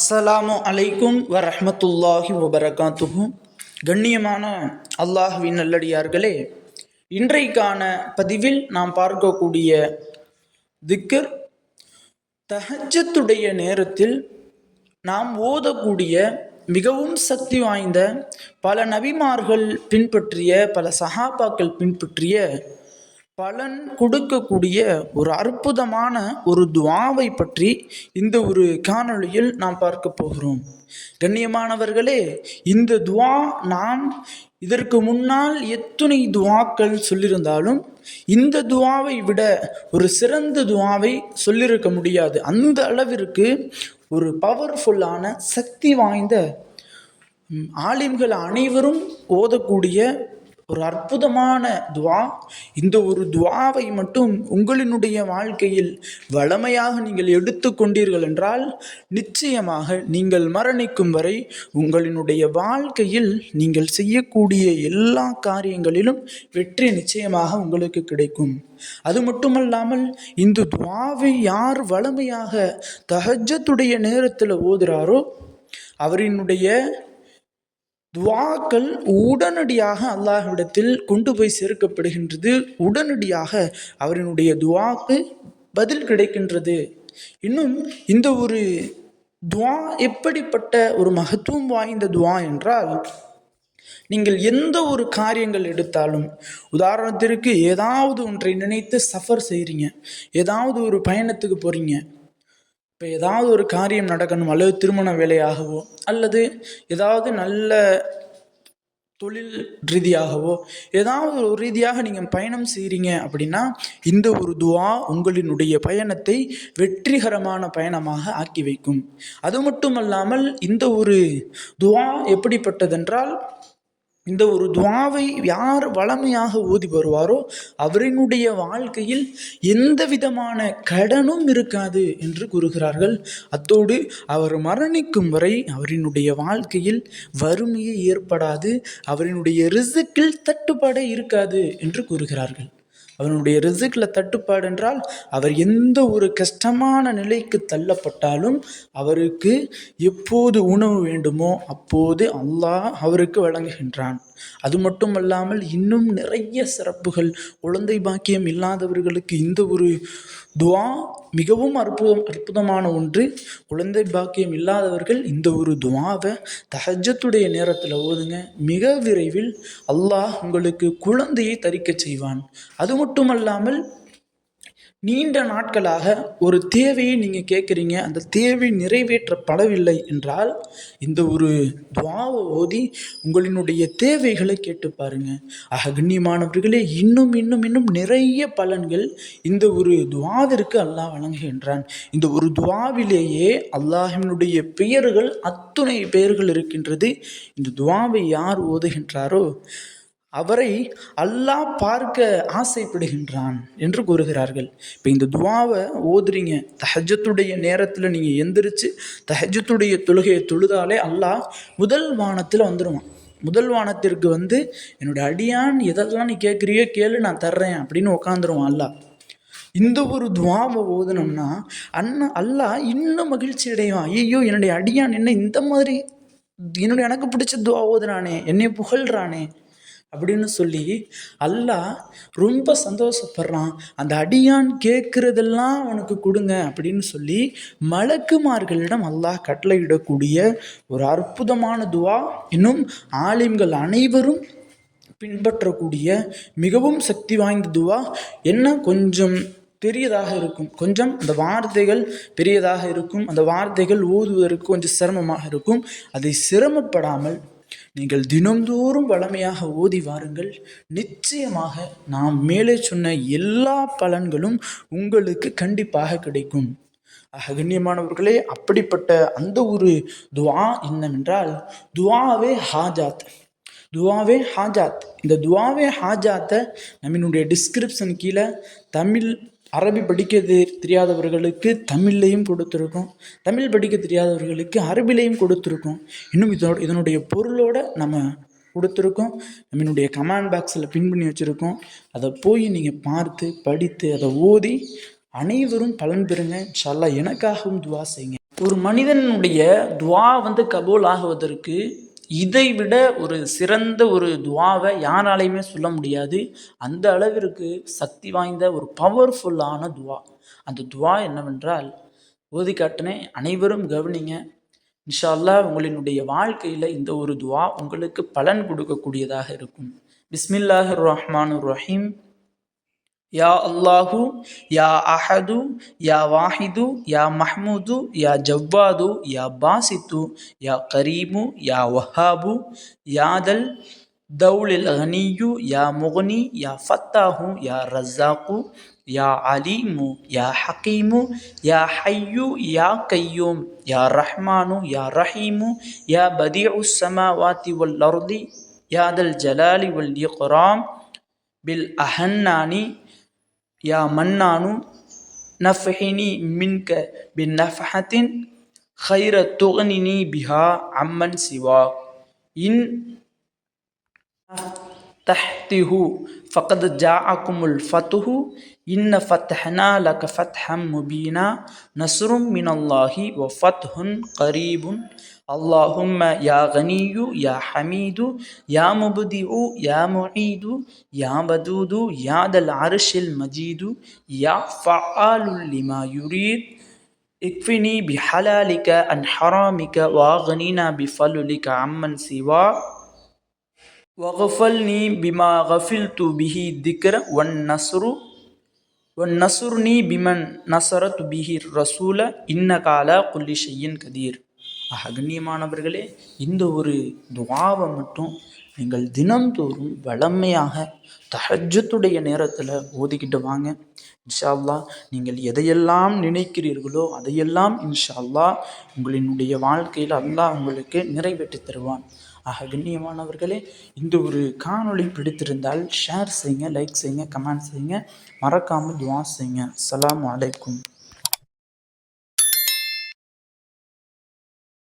அஸ்ஸலாமு அலைக்கும் வரஹ்மத்துல்லாஹி வபரகாத்துஹு. கண்ணியமான அல்லாஹ்வின் நல்லடியார்களே இன்றைக்கான பதிவில் நாம் பார்க்கக்கூடிய திக்கர் தஹஜத்துடைய நேரத்தில் நாம் ஓதக்கூடிய மிகவும் சக்தி வாய்ந்த பல நபிமார்கள் பின்பற்றிய பல சஹாபாக்கள் பின்பற்றிய பலன் கொடுக்கக்கூடிய ஒரு அற்புதமான ஒரு துவாவை பற்றி இந்த ஒரு காணொளியில் நாம் பார்க்க போகிறோம். கண்ணியமானவர்களே இந்த துவா நாம் இதற்கு முன்னால் எத்துணை துவாக்கள் சொல்லியிருந்தாலும் இந்த துவாவை விட ஒரு சிறந்த துவாவை சொல்லியிருக்க முடியாது. அந்த அளவிற்கு ஒரு பவர்ஃபுல்லான சக்தி வாய்ந்த ஆலிம்கள் அனைவரும் ஓதக்கூடிய ஒரு அற்புதமான துவா. இந்த ஒரு துவாவை மட்டும் உங்களினுடைய வாழ்க்கையில் வளமையாக நீங்கள் எடுத்துக்கொண்டீர்கள் என்றால் நிச்சயமாக நீங்கள் மரணிக்கும் வரை உங்களினுடைய வாழ்க்கையில் நீங்கள் செய்யக்கூடிய எல்லா காரியங்களிலும் வெற்றி நிச்சயமாக உங்களுக்கு கிடைக்கும். அது மட்டுமல்லாமல் இந்த துவாவை யார் வளமையாக தஹஜத்துடைய நேரத்தில் ஓதுறாரோ அவரினுடைய துவாக்கள் உடனடியாக அல்லாஹ்விடத்தில் கொண்டு போய் சேர்க்கப்படுகின்றது. உடனடியாக அவரினுடைய துவாக்கு பதில் கிடைக்கின்றது. இன்னும் இந்த ஒரு துவா எப்படிப்பட்ட ஒரு மகத்துவம் வாய்ந்த துவா என்றால் நீங்கள் எந்த ஒரு காரியங்கள் எடுத்தாலும் உதாரணத்திற்கு ஏதாவது ஒன்றை நினைத்து சஃபர் செய்கிறீங்க ஏதாவது ஒரு பயணத்துக்கு போகிறீங்க இப்போ ஏதாவது ஒரு காரியம் நடக்கணும் அல்லது திருமண வேலையாகவோ அல்லது ஏதாவது நல்ல தொழில் ரீதியாகவோ ஏதாவது ஒரு ரீதியாக நீங்கள் பயணம் செய்கிறீங்க அப்படின்னா இந்த ஒரு துவா உங்களினுடைய பயணத்தை வெற்றிகரமான பயணமாக ஆக்கி வைக்கும். அது மட்டுமல்லாமல் இந்த ஒரு துவா எப்படிப்பட்டதென்றால் இந்த ஒரு துவாவை யார் வளமையாக ஓதி வருவாரோ அவரினுடைய வாழ்க்கையில் எந்த விதமான கடனும் இருக்காது என்று கூறுகிறார்கள். அத்தோடு அவர் மரணிக்கும் வரை அவரினுடைய வாழ்க்கையில் வறுமையே ஏற்படாது அவரினுடைய ரிசுக்கில் தட்டுப்பாடே இருக்காது என்று கூறுகிறார்கள். அவனுடைய ரிசுக்கில் தட்டுப்பாடு என்றால் அவர் எந்த ஒரு கஷ்டமான நிலைக்கு தள்ளப்பட்டாலும் அவருக்கு எப்போது உணவு வேண்டுமோ அப்போது அல்லாஹ் அவருக்கு வழங்குகின்றான். அது மட்டுமல்லாமல் இன்னும் நிறைய சிறப்புகள் குழந்தை பாக்கியம் இல்லாதவர்களுக்கு இந்த ஒரு துவா மிகவும் அற்புதம் அற்புதமான ஒன்று. குழந்தை பாக்கியம் இல்லாதவர்கள் இந்த ஒரு துவாவை தஹஜத்துடைய நேரத்தில் ஓதுங்க. மிக விரைவில் அல்லாஹ் உங்களுக்கு குழந்தையை தரிக்கச் செய்வான். அது மட்டுமல்லாமல் நீண்ட நாட்களாக ஒரு தேவையை நீங்கள் கேட்குறீங்க அந்த தேவை நிறைவேற்றப்படவில்லை என்றால் இந்த ஒரு துவாவை ஓதி உங்களினுடைய தேவைகளை கேட்டு பாருங்க. ஆக கண்ணியமானவர்களே இன்னும் இன்னும் இன்னும் நிறைய பலன்கள் இந்த ஒரு துவாவிற்கு அல்லாஹ் வழங்குகின்றான். இந்த ஒரு துவாவிலேயே அல்லாஹினுடைய பெயர்கள் அத்துணை பெயர்கள் இருக்கின்றது. இந்த துவாவை யார் ஓதுகின்றாரோ அவரை அல்லாஹ் பார்க்க ஆசைப்படுகின்றான் என்று கூறுகிறார்கள். இப்போ இந்த துவாவை ஓதுறீங்க. தஹஜத்துடைய நேரத்தில் நீங்கள் எந்திரிச்சு தஹஜத்துடைய தொழுகையை தொழுதாலே அல்லாஹ் முதல் வானத்தில் வந்துடுவான் முதல் வானத்திற்கு வந்து என்னுடைய அடியான் எதெல்லாம் நீ கேட்குறியோ கேளு நான் தர்றேன் அப்படின்னு உட்காந்துருவான் அல்லாஹ். இந்த ஒரு துவாவை ஓதுனோம்னா அண்ணா அல்லாஹ் இன்னும் மகிழ்ச்சி அடைவான். ஐயோ என்னுடைய அடியான் என்ன இந்த மாதிரி என்னுடைய எனக்கு பிடிச்ச துவா ஓதுறானே என்னை புகழ்கிறானே அப்படின்னு சொல்லி அல்லாஹ் ரொம்ப சந்தோஷப்படுறான். அந்த அடியான் கேட்குறதெல்லாம் அவனுக்கு கொடுங்க அப்படின்னு சொல்லி மலக்குமார்களிடம் அல்லாஹ் கட்டளையிடக்கூடிய ஒரு அற்புதமான துவா. இன்னும் ஆலிம்கள் அனைவரும் பின்பற்றக்கூடிய மிகவும் சக்தி வாய்ந்த துவா. என்ன? கொஞ்சம் பெரியதாக இருக்கும். கொஞ்சம் அந்த வார்த்தைகள் பெரியதாக இருக்கும். அந்த வார்த்தைகள் ஓதுவதற்கு கொஞ்சம் சிரமமாக இருக்கும். அதை சிரமப்படாமல் நீங்கள் தினம்தோறும் வளமையாக ஓதி வாருங்கள். நிச்சயமாக நாம் மேலே சொன்ன எல்லா பலன்களும் உங்களுக்கு கண்டிப்பாக கிடைக்கும். ஆக கண்ணியமானவர்களே அப்படிப்பட்ட அந்த ஒரு துவா என்னவென்றால் துவாவே ஹாஜாத். துவாவே ஹாஜாத். இந்த துவாவே ஹாஜாத்தை நம்மளுடைய டிஸ்கிரிப்ஷன் கீழே தமிழ் அரபி படிக்க தெரியாதவர்களுக்கு தமிழ்லையும் கொடுத்துருக்கோம். தமிழ் படிக்க தெரியாதவர்களுக்கு அரபிலையும் கொடுத்துருக்கோம். இன்னும் இதோட இதனுடைய பொருளோட நம்ம கொடுத்துருக்கோம். நம்மளுடைய கமெண்ட் பாக்ஸில் பின் பண்ணி வச்சுருக்கோம். அதை போய் நீங்கள் பார்த்து படித்து அதை ஓதி அனைவரும் பலன் பெறுங்க. இன்ஷா எனக்காகவும் துவா செய்யுங்க. ஒரு மனிதனுடைய துவா வந்து கபோல் ஆகுவதற்கு இதை விட ஒரு சிறந்த ஒரு துவாவை யாராலையுமே சொல்ல முடியாது. அந்த அளவிற்கு சக்தி வாய்ந்த ஒரு பவர்ஃபுல்லான துவா. அந்த துவா என்னவென்றால் ஓதி காட்டினேன் அனைவரும் கவனிங்க. இன்ஷால்லா உங்களினுடைய வாழ்க்கையில் இந்த ஒரு துவா உங்களுக்கு பலன் கொடுக்கக்கூடியதாக இருக்கும். பிஸ்மில்லாஹிர் ரஹ்மான் ரஹீம். யா அல்லாஹு யா அஹது யா வாஹிது யா மஹ்மூது யா ஜவ்வாது யா பாசித்து யா கரீமு யா வஹாபு யாதல் தௌலில் கனியு யா முகனி யா ஃபத்தாஹு யா ரஸாக்கு யா அலீமு யா ஹக்கீமு யா ஹையு யா கையூம் யா ரஹ்மானு யா ரஹீமு யா பதிஉ சமாவாத்தி வல் அர்தி யாதல் ஜலாலி வல் இக்ராம் يا منان نفحني منك بنفحة خير تغنني بها عمن سواك. إن تحته فقد جاءكم الفتح إن فتحنا لك فتحا مبينا. نصر من الله وفتح قريب. اللهم يا غني يا حميد يا مبدئ يا معيد يا ودود يا ذا العرش المجيد يا فعال لما يريد. اكفني بحلالك عن حرامك واغننا بفضلك عمن سواك. வகஃபல்னி பிமா கஃபில் து பிஹி திக்ர ஒன் நஸ்ரு ஒன் நசுர்னி பிமன் நசரத் பிஹி ரசூல இன்ன கால குல்லி ஷையின் கதீர். ஆக கண்ணியமானவர்களே இந்த ஒரு துவாவை மட்டும் நீங்கள் தினம்தோறும் வளமையாக தஹஜத்துடைய நேரத்தில் ஓதிக்கிட்டு வாங்க. இன்ஷா நீங்கள் எதையெல்லாம் நினைக்கிறீர்களோ அதையெல்லாம் இன்ஷா அல்லாஹ் உங்களினுடைய வாழ்க்கையில் அல்லாஹ் உங்களுக்கு நிறைவேற்றி தருவான். ஆக கண்ணியமானவர்களே இந்த ஒரு காணொளி பிடித்திருந்தால் ஷேர் செய்யுங்க லைக் செய்யுங்க கமெண்ட் செய்யுங்க. மறக்காமல் துவா செய்யுங்க. அலாம் அலைக்கும்